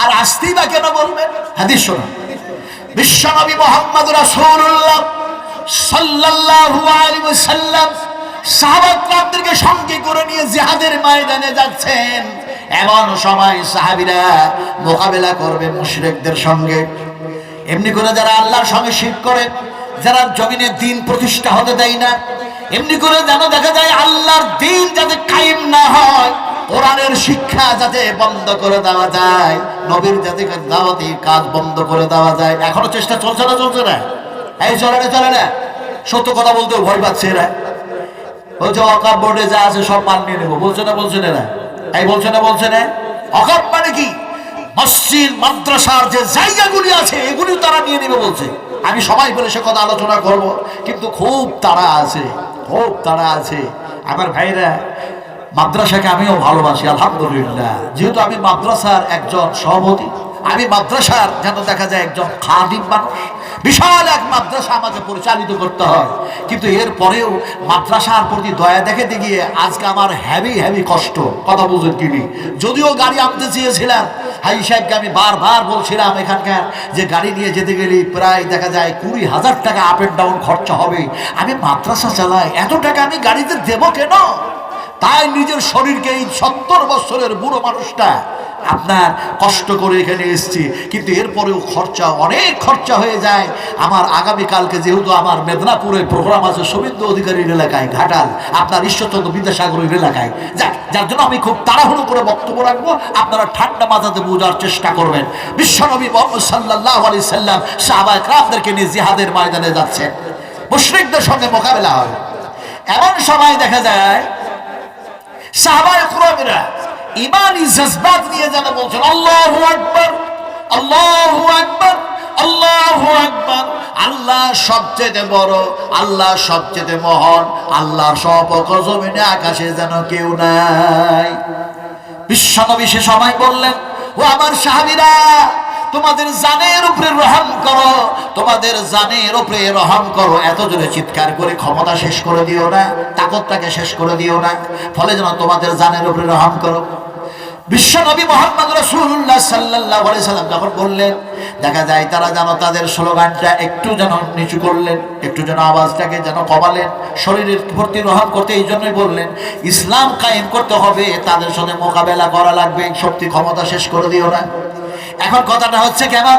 আর আসতেই বা কেন বলবেন? হাদিস শোনা বিশ্বনবী মোহাম্মদ রাসূলুল্লাহ সাল্লাল্লাহু আলাইহি ওয়াসাল্লাম সাহাবাদেরকে সঙ্গে করে নিয়ে জিহাদের ময়দানে যাচ্ছেন। এমন সময় সাহাবীরা মোকাবেলা করবে মুশরিকদের সঙ্গে। এমনি করে যারা আল্লাহর সঙ্গে শিরক করে, যারা জমিনে দিন প্রতিষ্ঠা হতে দেয় না, এমনি করে যেন দেখা যায় আল্লাহর দিন যাতে কায়েম না হয়। কোরআনের শিক্ষা যাতে বন্ধ করে দেওয়া যায়, নবীর যাতে দাওয়াতি কাজ বন্ধ করে দেওয়া যায়, এখনও চেষ্টা চলছে না চলছে না? এই চলে না চলে না? সত্য কথা বলতে ভয় পাচ্ছে এরা। বলছে, অকাপ বোর্ডে যা আছে সব মান নিয়ে নেব। বলছে না বলছে না? এই বলছে না বলছে না। অকাপ মানে কি? মসজিদ, মাদ্রাসার যে জায়গাগুলি আছে এগুলি তারা নিয়ে নেবে বলছে। আমি সবাই বলে সে কথা আলোচনা করব, কিন্তু খুব তারা আছে, খুব তারা আছে। আমার ভাইরা মাদ্রাসাকে আমিও ভালোবাসি, আলহামদুলিল্লাহ। যেহেতু আমি মাদ্রাসার একজন সভাপতি, আমি মাদ্রাসার যেন দেখা যায় একজন খাদিম মানুষ। বিশাল এক মাদ্রাসা আমাকে পরিচালিত করতে হয়। কিন্তু এর পরেও মাদ্রাসার প্রতি দয়া দেখাতে গিয়ে আজকে আমার হ্যাভি হ্যাভি কষ্ট। কথা বুঝুন কিনি যদিও গাড়ি আনতে চেয়েছিলাম, হাই সাহেবকে আমি বারবার বলছিলাম এখানকার যে গাড়ি নিয়ে যেতে গেলে প্রায় দেখা যায় কুড়ি হাজার টাকা আপ এন্ড ডাউন খরচা হবে। আমি মাদ্রাসা চালাই, এত টাকা আমি গাড়িতে দেবো কেন? তাই নিজের শরীরকে এই সত্তর বছরের বুড়ো মানুষটা আপনার কষ্ট করে এখানে এসছি। কিন্তু এরপরেও খরচা, অনেক খরচা হয়ে যায়। আমার আগামীকালকে যেহেতু আমার মেদিনীপুরে প্রোগ্রাম আছে শুভেন্দু অধিকারীর এলাকায়, ঘাটাল, আপনার ঈশ্বরচন্দ্র বিদ্যাসাগরের এলাকায়। যাক, যার জন্য আমি খুব তাড়াহুড়ো করে বক্তব্য রাখব। আপনারা ঠান্ডা মাথাতে বোঝার চেষ্টা করবেন। বিশ্বনবী মোহাম্মদ সাল্লাহ আলি সাল্লাম সাহাবা একরামদেরকে নিয়ে জিহাদের ময়দানে যাচ্ছেন। মুশরিকদের সঙ্গে মোকাবেলা হবে এমন সময় দেখা যায় সাহাবায়ে কুরামেরা ইমানি জজবাত নিয়ে যেন বলছেন, আল্লাহু আকবার আল্লাহু আকবার আল্লাহু আকবার, আল্লাহ সবচেয়ে বড়, আল্লাহ সবচেয়ে মহান, আল্লাহর সপক জমিনে আকাশে যেন কেউ নাই। বিশ্বনবী সে সময় বললেন, ও আমার সাহাবীরা তোমাদের জানের উপরে রহম করো, তোমাদের জানের উপরে রহম করো। এত জোরে চিৎকার করে ক্ষমতা শেষ করে দিও না, তাকতটাকে শেষ করে দিও না। ফলে যেন তোমাদের জানের উপরে রহম করো। বিশ্বনবী মোহাম্মদ রসুল্লাহ সাল্লাহ সাল্লাম যখন বললেন, দেখা যায় তারা যেন তাদের স্লোগানটা একটু যেন নিচু করলেন, একটু যেন আওয়াজটাকে যেন কমালেন, শরীরের ভর্তি রহম করতে এই জন্যই বললেন, ইসলাম কায়েম করতে হবে, তাদের সাথে মোকাবেলা করা লাগবে, শক্তি ক্ষমতা শেষ করে দিও না। এখন কথাটা হচ্ছে কেমন?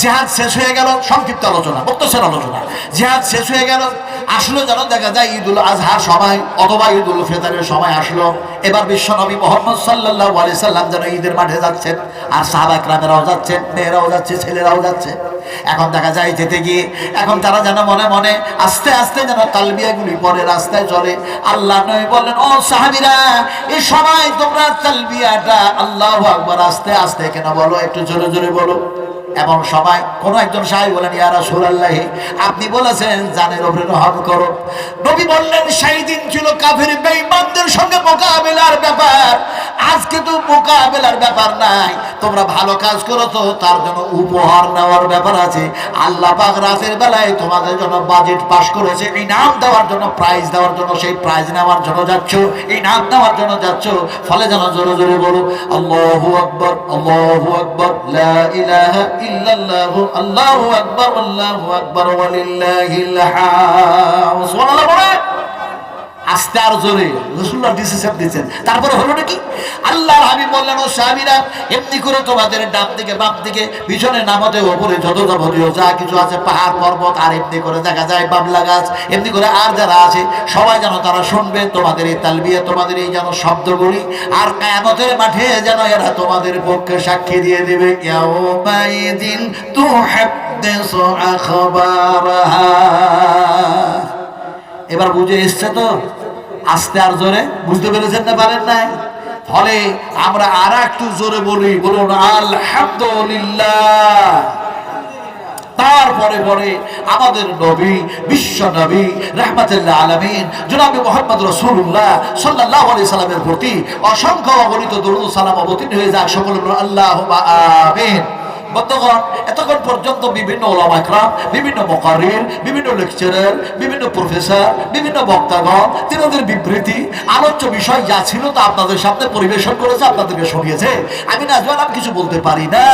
জেহাদ শেষ হয়ে গেল, সংক্ষিপ্ত আলোচনা বক্তসের আলোচনা। জেহাদ শেষ হয়ে গেল, আসলো যেন দেখা যায় ঈদ ঈদুল আজহার সময়, অথবা ঈদ ঈদুল ফেতারের সময় আসলো। এবার বিশ্ব নবী মোহাম্মদ সাল্লাহ আলি সাল্লাম যেন ঈদের মাঠে যাচ্ছেন, আর সাহাবাক রামেরাও যাচ্ছেন, মেয়েরাও যাচ্ছে, ছেলেরাও যাচ্ছে। এখন দেখা যায় যেতে গিয়ে, এখন তারা যেন মনে মনে আস্তে আস্তে যেন তালবিয়াগুলি পরে রাস্তায় চলে। আল্লাহ নয় বললেন, ও সাহাবিরা এই সময় তোমরা তালবিয়াটা আল্লাহ আকবর আস্তে আস্তে কেন বলো? একটু জোরে জোরে বলো। এমন সবাই, কোনো একজন সাহেব বলেন ইয়ারা রাসূলুল্লাহ, আপনি বলেছেন জানের ওপরে রহম করো। নবী বললেন, সেই দিন ছিল কাফের বেঈমানদের সঙ্গে মোকাবেলার ব্যাপার। আজকে তো মোকাবেলার ব্যাপার নাই। তোমরা ভালো কাজ করো তো তার জন্য উপহার নেওয়ার ব্যাপার আছে। আল্লাহ পাক রাতের বেলায় তোমাদের জন্য বাজেট পাস করেছে, ইনাম দেওয়ার জন্য প্রাইজ দেওয়ার জন্য, সেই প্রাইজ নেওয়ার জন্য যাচ্ছ, ইনাম দেওয়ার জন্য যাচ্ছ, ফলে যেন জোরে জোরে বলো, আল্লাহু আকবার আল্লাহু আকবার, লা ইলাহা ইল্লাল্লাহু, আল্লাহু আকবার আল্লাহু আকবার ওয়ালিল্লাহিল হামদ। সুবহানাল্লাহ বলে। আস্তে আর জোরে। রসুল্লাহ ডিসিশন দিচ্ছেন তারপরে হলো নাকি? আল্লাহর হাবিব বললেন, ও সাহাবীরা, এমনি করে তোমাদের ডান দিকে, বাম দিকে, পিছনে নামাতে ওপরে যত যাবতীয় যা কিছু আছে, পাহাড়, পর্বত, আর এমনি করে দেখা যায়, বাবলা গাছ, এমনি করে আর যারা আছে, সবাই যেন তারা শুনবে, তোমাদের এই তালবিয়া, তোমাদের এই যেন শব্দগুলি, আর কায়ামতের মাঠে যেন এরা তোমাদের পক্ষে সাক্ষী দিয়ে দেবে। ইয়াউমাইদিন তুহাদ্দিসু আখবারাহা। এবার বুঝে এসছে তো, আস্তে আর জোরে। বুঝতে পেরেছেন না, পারেন নাই? ফলে আমরা আর একটু জোরে বলি, বলুন, আলহামদুলিল্লাহ। তারপরে পরে আমাদের নবী, বিশ্ব নবী, রহমতুল্লাহ আলমিন, জনাবি মোহাম্মদ রসুল্লাহ সাল্লাহ আলি সাল্লামের প্রতি অসংখ্য অগণিত দরুদ সালাম অবতীর্ণ হয়ে যাক। সকল আল্লাহ আমিন। বন্ধুগণ এতক্ষণ পর্যন্ত বিভিন্ন ওলামাকরাম বিভিন্ন মকারির বিভিন্ন লেকচারার বিভিন্ন প্রফেসর বিভিন্ন বক্তাগণ তিনাদের বিবৃতি আলোচ্য বিষয় যা ছিল তা আপনাদের সামনে পরিবেশন করেছে আপনাদেরকে শুনিয়েছে। আমি কিছু বলতে পারি না।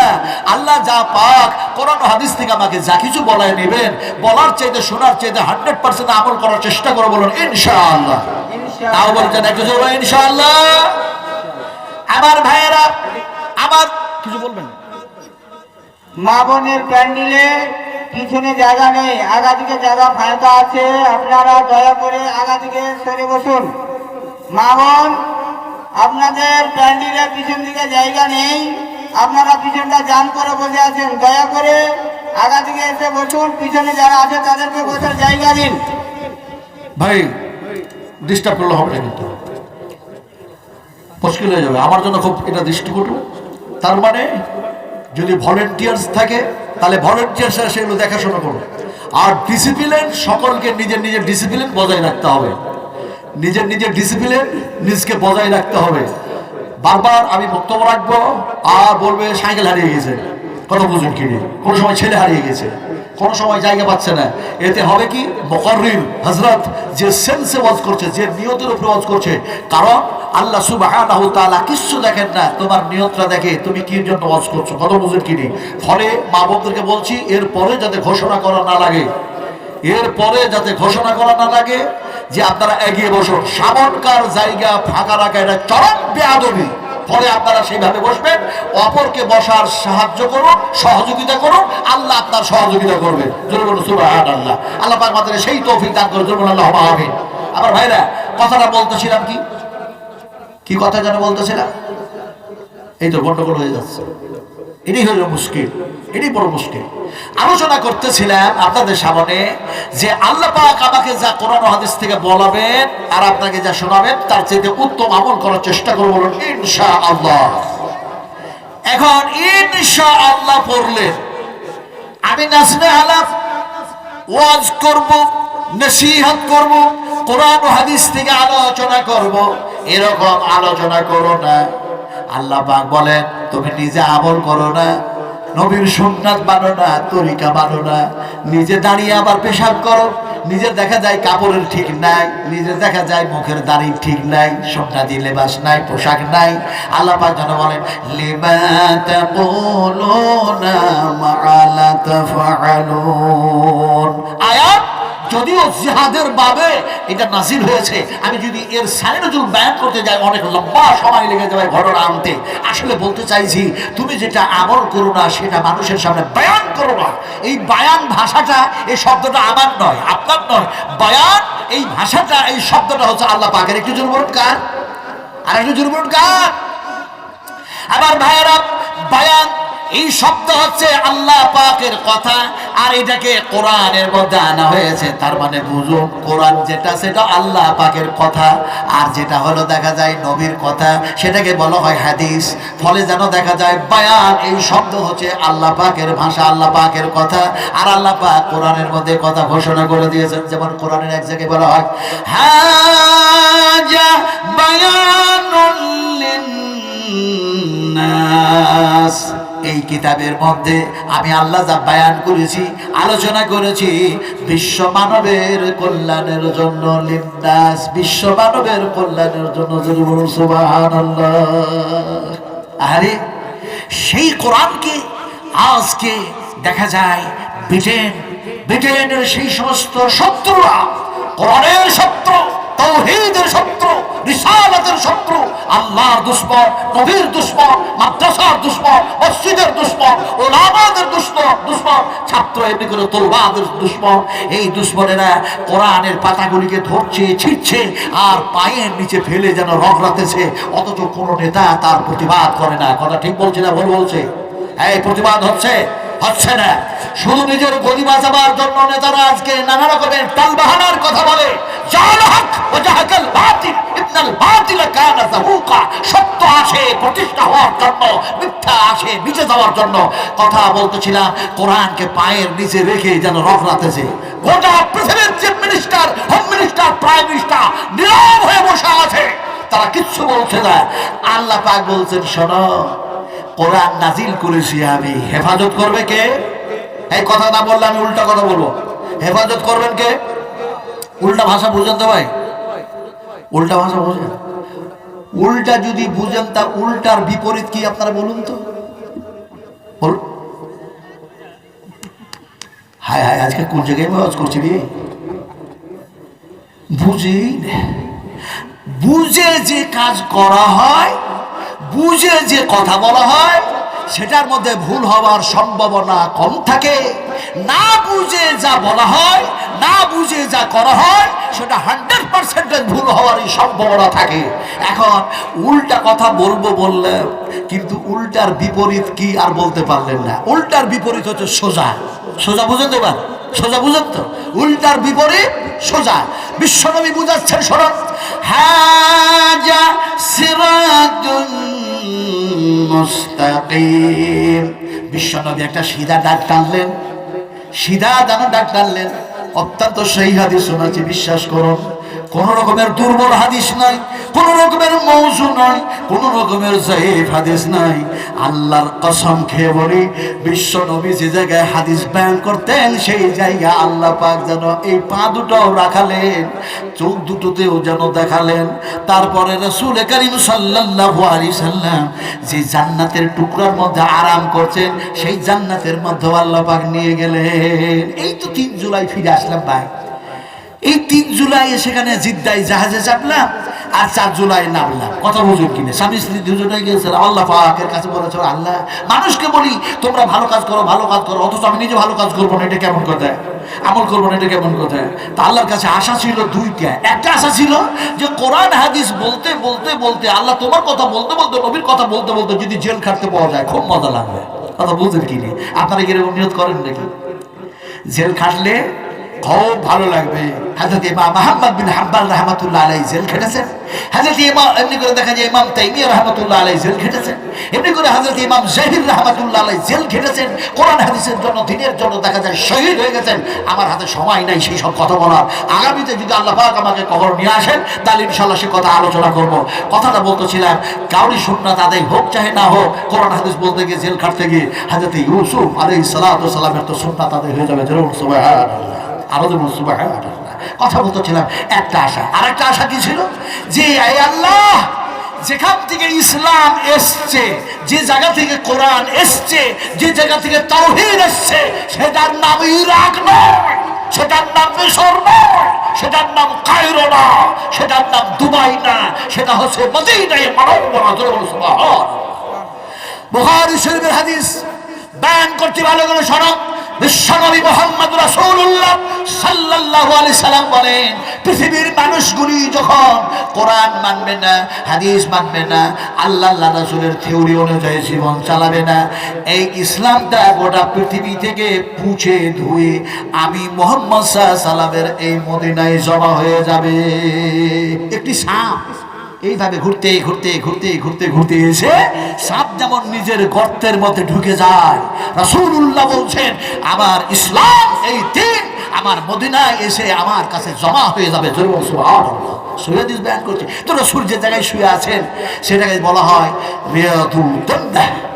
আল্লাহ যা পাক কোরআন হাদিস থেকে আমাকে যা কিছু বলায় নেবেন বলার চাইতে শোনার চাইতে হান্ড্রেড পার্সেন্ট আমল করার চেষ্টা করে বলুন ইনশাআল্লাহ। তাও বলছেন একটু জোরে ইনশাআল্লাহ। আমার ভাইয়েরা আমার কিছু বলবেন? মা বোনের প্যান্ডেলে পিছনে জায়গা নেই আগা দিকে জায়গা ফাঁকা আছে, আপনারা দয়া করে আগা দিকে সরে বসুন। মা বোন, আপনাদের প্যান্ডেলে পিছন দিকে জায়গা নেই, আপনারা পিছনটা জাম করে বসে আছেন, দয়া করে আগা দিকে এসে বসুন, পিছনে যারা আছে তাদেরকে বসার জায়গা দিন। ভাই ডিস্টার্ব করলে হবে কিন্তু। মুশকিল হয়ে যাবে, আমার জন্য খুব এটা দৃষ্টিকটু। তার মানে যদি ভলেন্টিয়ার্স থাকে, তাহলে ভলেন্টিয়ার্সরা সেগুলো দেখাশোনা করবে। আর ডিসিপ্লিন সকলকে নিজের নিজের ডিসিপ্লিন বজায় রাখতে হবে। নিজের নিজের ডিসিপ্লিন নিজকে বজায় রাখতে হবে। বারবার আমি বক্তব্য রাখব, আর বলবে, সাইকেল হারিয়ে গেছে। কত বুঝুন কিনে কোনো সময় ছেলে হারিয়ে গেছে, কোনো সময় জায়গা পাচ্ছে না। এতে হবে কি? মকরির হজরত যে সেন্সে ওয়াজ করছে, যে নিয়তের উপরে ওয়াজ করছে, কারণ আল্লাহ সুবাহ কিচ্ছু দেখেন না। তোমার নিয়তটা দেখে তুমি কি জন্য ওয়াজ করছ? কত বুঝুন কিনি ফলে মা বোনদেরকে বলছি, এরপরে যাতে ঘোষণা করা না লাগে, এরপরে যাতে ঘোষণা করা না লাগে, যে আপনারা এগিয়ে বসুন। সামনকার জায়গা ফাঁকা রাখা, এটা চরম বেয়াদবি। ফলে আপনারা সেইভাবে বসবেন। অপরকে বসার সাহায্য করুন, সহযোগিতা করুন, আল্লাহ আপনার সহযোগিতা করবে। আল্লাহ আল্লাহ পাক সেই তৌফিক দান করে জরুর আল্লাহ হবে আমার ভাইরা, কথাটা বলতেছিলাম কি? কি কথা যেন বলতেছিলাম? এই তো গন্ডগোল হয়ে যাচ্ছে। এটাই হলো মুশকিল, এটাই বড় মুশকিল। আলোচনা করতেছিলাম আপনাদের সামনে যে আল্লাহ পাক আমাকে যা কোরআন হাদিস থেকে বলাবেন আর আপনাকে যা শোনাবেন, তার চাইতে উত্তম আমল করার চেষ্টা করব বলুন ইনশা আল্লাহ এখন ইনশা আল্লাহ পড়লেন আমি নাসনে আলাপ, ওয়াজ করব, নসিহত করব, কোরআন হাদিস থেকে আলোচনা করব, এরকম আলোচনা করো না। আল্লাহ পাক বলেন তুমি নিজে আমল করো না, নবীর সুন্নাত বানো না, তরিকা বানো না। নিজে দাঁড়িয়ে আবার পেশাব করো। নিজের দেখা যায় কাপড়ের ঠিক নাই নিজের দেখা যায় মুখের দাড়ি ঠিক নাই সন্ন্যাদি লেবাস নাই, পোশাক নাই। আল্লাহ পাক যেন বলেন, লিমা যদিও জিহাদের বাবে এটা নাজিল হয়েছে, আমি যদি এর সাইনজুল ব্যায়ান করতে যাই, অনেক লম্বা সময় লেগে যাবে ঘটনা আনতে। আসলে বলতে চাইছি, তুমি যেটা আমল করো না, সেটা মানুষের সামনে বয়ান করো না। এই বায়ান ভাষাটা, এই শব্দটা আমার নয়, আপনার নয়। বয়ান, এই ভাষাটা, এই শব্দটা হচ্ছে আল্লাহ পাকের। একটু জোর বলুন কার? আর একটু জোর বলুন কার? আবার ভাইয়েরা, বায়ান এই শব্দ হচ্ছে আল্লাহ পাকের কথা, আর এটাকে কোরআনের মধ্যে আনা হয়েছে। তার মানে বুঝুন, কোরআন যেটা সেটা আল্লাহ পাকের কথা, আর যেটা হলো দেখা যায় নবীর কথা, সেটাকে বলা হয় হাদিস। ফলে যেন দেখা যায় বায়ান, এই শব্দ হচ্ছে আল্লাহ পাকের ভাষা, আল্লাহ পাকের কথা, আর আল্লাহ পাক কোরআনের মধ্যে কথা ঘোষণা করে দিয়েছেন। যেমন কোরআনের এক জায়গায় বলা হয় হ্যাঁ এই কিতাবের মধ্যে আমি আল্লাহ যা বায়ান করেছি, আলোচনা করেছি, বিশ্ব মানবের কল্যাণের জন্য লিন্দাস বিশ্ব মানবের কল্যাণের জন্য আরে সেই কোরআনকে আজকে দেখা যায় ব্রিটেন, ব্রিটেনের সেই সমস্ত শত্রুরা, কোরআনের শত্রু তৌহিদের শত্রু, রিসালাতের শত্রু, আল্লাহর দুশ্মন, নবীর দুশ্মন, মাদ্রাসার দুশ্মন, মসজিদের দুশ্মন, ওলামাদের দুশ্মন দুশ্মন, ছাত্র এমনি করে তোলবাদের দুশ্মন। এই দুশ্মনেরা কোরআনের পাতাগুলিকে ধরছে, ছিঁড়ছে, আর পায়ের নিচে ফেলে যেন রগড়াতেছে অথচ কোনো নেতা তার প্রতিবাদ করে না। কথা ঠিক বলছে না ভুল বলছে? এই প্রতিবাদ হচ্ছে? হচ্ছে না। শুধু নিজের গদি বাঁচাবার জন্য নেতারা আজকে নানা রকমের টালবাহানার কথা বলে মিথ্যা আসে যাওয়ার জন্য। কথা বলতেছিলাম, কোরআনকে পায়ের নিচে রেখে যেন গোটা চিফ মিনিস্টার হোম মিনিস্টার হয়ে বসে আছে। তারা কিচ্ছু বলছে না। আল্লাহ পাক বলছেন, শোনো কোরআন নাজিল করেছি আমি। হেফাজত করবে কে? এই কথা না বললে আমি উল্টা কথা বলব। হেফাজত করবেন কে? উল্টা ভাষা বুঝেন তো ভাই। উল্টা ভাষা বুঝেন। উল্টা যদি বুঝেন, তা উল্টার বিপরীত কি আপনারা বলুন তো? হায় হায়, আজকে কোন জায়গায় আওয়াজ করছি রে? বুঝি বুঝে যে কাজ করা হয় বুঝে যে কথা বলা হয়, সেটার মধ্যে ভুল হওয়ার সম্ভাবনা কম থাকে। না বুঝে যা বলা হয়, না বুঝে যা করা হয়, সেটা হান্ড্রেড পার্সেন্টের ভুল হওয়ারই সম্ভাবনা থাকে। এখন উল্টা কথা বলব বললে, কিন্তু উল্টার বিপরীত কি আর বলতে পারলেন না? উল্টার বিপরীত হচ্ছে সোজা। সোজা বুঝেন তো এবার? সোজা বুঝেন তো? উল্টার বিপরীত, সোজা। বিশ্বনবী বুঝাচ্ছেন মুস্তাকিম। বিশ্বনবী একটা সিধা ডাক টানলেন। সিধা দানো ডাক টানলেন। অত্যন্ত সেই হাদিস শোনাচ্ছি বিশ্বাস করুন। কোন রকমের দুর্বল হাদিস নাই, কোন রকমের মৌজু নাই, কোন রকমের জাইফ হাদিস নাই। আল্লাহর কসম খেয়ে বলি, বিশ্ব নবী যে জায়গায় হাদিস বয়ান করতেন, সেই জায়গা আল্লাহ পাক যেন এই পা দুটোও রাখালেন, চোখ দুটোতেও যেন দেখালেন। তারপরে রসুল করিম সাল্লাল্লাহু আলাইহি সাল্লাম যে জান্নাতের টুকরার মধ্যে আরাম করছেন, সেই জান্নাতের মধ্যে আল্লাহ পাক নিয়ে গেলেন। এই তো তিন জুলাই ফিরে আসলাম ভাই। এই তিন জুলাই সেখানে জিদ্দাই জাহাজে চাপলাম আর চার জুলাই নামলাম। কথা বুঝুন কিনে। স্বামী স্ত্রী দুজনে গিয়েছিল আল্লাহ পাকের কাছে বলেছিল আল্লাহ, মানুষকে বলি, তোমরা ভালো কাজ করো, ভালো কাজ করো, অথচ আমি নিজে ভালো কাজ করব না, এটা কেমন কথা? আমল করব না, এটা কেমন কথা? তা আল্লাহর কাছে আশা ছিল দুইটা। একটা আশা ছিল যে কোরআন, হাদিস বলতে বলতে বলতে, আল্লাহ তোমার কথা বলতে বলতে, নবীর কথা বলতে বলতে যদি জেল খাটতে পাওয়া যায়, খুব মজা লাগবে। কথা বুঝেন কিনে। আপনারা কীরকম নিয়ত করেন নাকি? জেল খাটলে খুব ভালো লাগবে। হাজরত ইমাম বিন হাম্বাল রহমতুল্লাহ আলাই জেল খেটেছেন। হাজরত ইমাম, এমনি করে দেখা যায় ইমাম রহমতুল্লাহ আলাই জেল খেটেছেন। এমনি করে হাজরত ইমাম জাহির রহমতুল্লাহ আলাই জেল খেটেছেন। কোরআন হাদিসের জন্য, দিনের জন্য দেখা যায় শহীদ হয়ে গেছেন। আমার হাতে সময় নাই সেই সব কথা বলার। আগামীতে যদি আল্লাহ পাক আমাকে কবর নিয়ে আসেন, তাহলে ইনশাল্লাহ সে কথা আলোচনা করব। কথাটা বলতেছিলাম, কাউরি সুন্নাত তাদের হোক চাহে না হোক, কোরআন হাদিস বলতে গিয়ে জেল খাটতে গিয়ে হাজরত ইউসুফ আলাইহিস সালাতু সালামের তো সুন্নাত আদায় হয়ে যাবে। সুবহানাল্লাহ। আরও যেমন সুবহানাল্লাহ কথা বলতেছিলাম একটা আশা। আর একটা আশা কি ছিল? যে আল্লাহ, যেখান থেকে ইসলাম এসছে, যে জায়গা থেকে কোরআন এসছে, যে জায়গা থেকে তাওহীদ এসছে, সেটার নাম ইরাক নয়, সেটার নাম মিশর নয়, সেটার নাম কায়রো না সেটার নাম দুবাই না, সেটা হচ্ছে মদিনায় মানব বুখারী শরীফের হাদিস করতে ভালো করে শোনো। বিশ্বনবী রাসূলুল্লাহ সাল্লাল্লাহু আলাইহি সাল্লাম বলেন, পৃথিবীর মানুষগুলি যখন কোরআন মানবে না, হাদিস মানবে না, আল্লাহ আল্লাহ রাসূলের থিওরি অনুযায়ী জীবন চালাবে না, এই ইসলামটা গোটা পৃথিবী থেকে পুছে ধুয়ে আমি মোহাম্মদ সাল্লামের এই মদিনায় জমা হয়ে যাবে। একটি সাপ। এইভাবে ঘুরতে ঘুরতে ঘুরতে ঘুরতে ঘুরতে এসে সাপ যেমন নিজের গর্তের মধ্যে ঢুকে যায়, রাসূলুল্লাহ বলছেন, আমার ইসলাম এই দিন আমার মদিনায় এসে আমার কাছে জমা হয়ে যাবে। যে জায়গায় শুয়ে আছেন, সেটাকে বলা হয় রিয়াদুল জান্নাহ।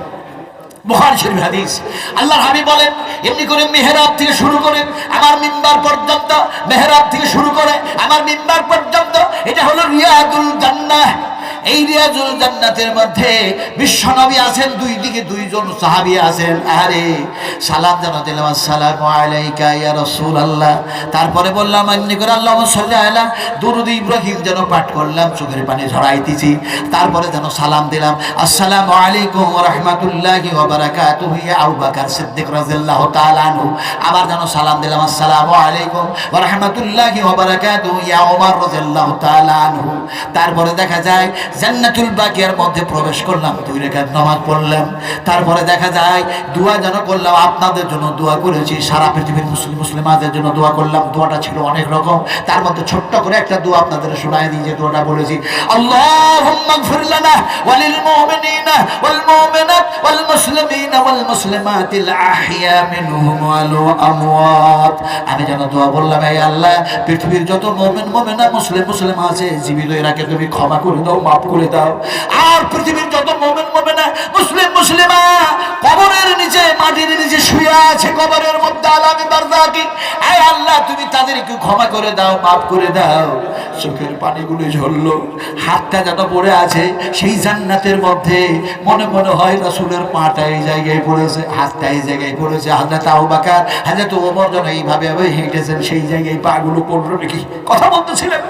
বুখারী শরীফ হাদিস। আল্লাহর হাবিব বলেন, এমনি করে মেহরাব থেকে শুরু করে আমার মিম্বার পর্যন্ত, মেহরাব থেকে শুরু করে আমার মিম্বার পর্যন্ত, এটা হলো রিয়াদুল জান্নাহ। এই রিয়াজুল জান্নাতের মধ্যে বিশ্বনবী আছেন, দুই দিকে দুইজন সাহাবী আছেন। আরে সালাম জানা দিলাম আসসালামু আলাইকা ইয়া রাসূলুল্লাহ। তারপরে বললাম এমনি করে আল্লাহ সাল্লাল্লাহু আলা দুরুদ ইব্রাহিম যেন পাঠ করলাম, চোখের পানি ঝরাইতেছি। তারপরে যেন সালাম দিলাম, আসসালামু আলাইকুম রাহমাতুল্লাহি ওয়া বারাকাতুহু ইয়া আবু বকর সিদ্দিক রাদিয়াল্লাহু তাআলা আনহু। আবার যেন সালাম দিলাম, আসসালামু আলাইকুম ওয়া রাহমাতুল্লাহি ওয়া বারাকাতুহু ইয়া ওমর রাদিয়াল্লাহু তাআলা আনহু। তারপরে দেখা যায় জান্নাতুল বাকিয়ার মধ্যে প্রবেশ করলাম, দুই রেখাত নামাজ পড়লাম। তারপরে দেখা যায়, দোয়া যেন করলাম, আপনাদের জন্য দোয়া করেছি, সারা পৃথিবীর মুসলিম মুসলিমাদের জন্য দোয়া করলাম, দোয়াটা ছিল অনেক রকম। তার মধ্যে ছোট্ট করে একটা দোয়া আপনাদের শোনায় দিই, যে দোয়াটা বলেছি, আল্লাহুম্মা আমি যেন দোয়া বললাম এই আল্লাহ, পৃথিবীর যত মুমিন, মুমিনা, মুসলিম মুসলিম আছে, জীবিত এরাকে তুমি ক্ষমা করে দাও, মাফ করে দাও। আর পৃথিবীর যত মুমিন মুমিনা, মুসলিম, মুসলিমা, কবরের নিচে, মাটির নিচে শুয়ে আছে, কবরের মধ্যে আলামী বারদাকি আয় আল্লাহ, তুমি তাদেরকে ক্ষমা করে দাও, মাফ করে দাও। চোখের পানিগুলো ঝরলো, হাতটা যেন পড়ে আছে, সেই জান্নাতের মধ্যে। মনে মনে হয় রাসূলের পাটা এই জায়গায় পড়েছে, হাতটা এই জায়গায় পড়েছে। হাজরত আবু বকর হাজরত ওমর যেন এইভাবে হেঁটেছেন, সেই জায়গায় পাগুলো পড়ল নাকি? কথা বলতেছিলেন।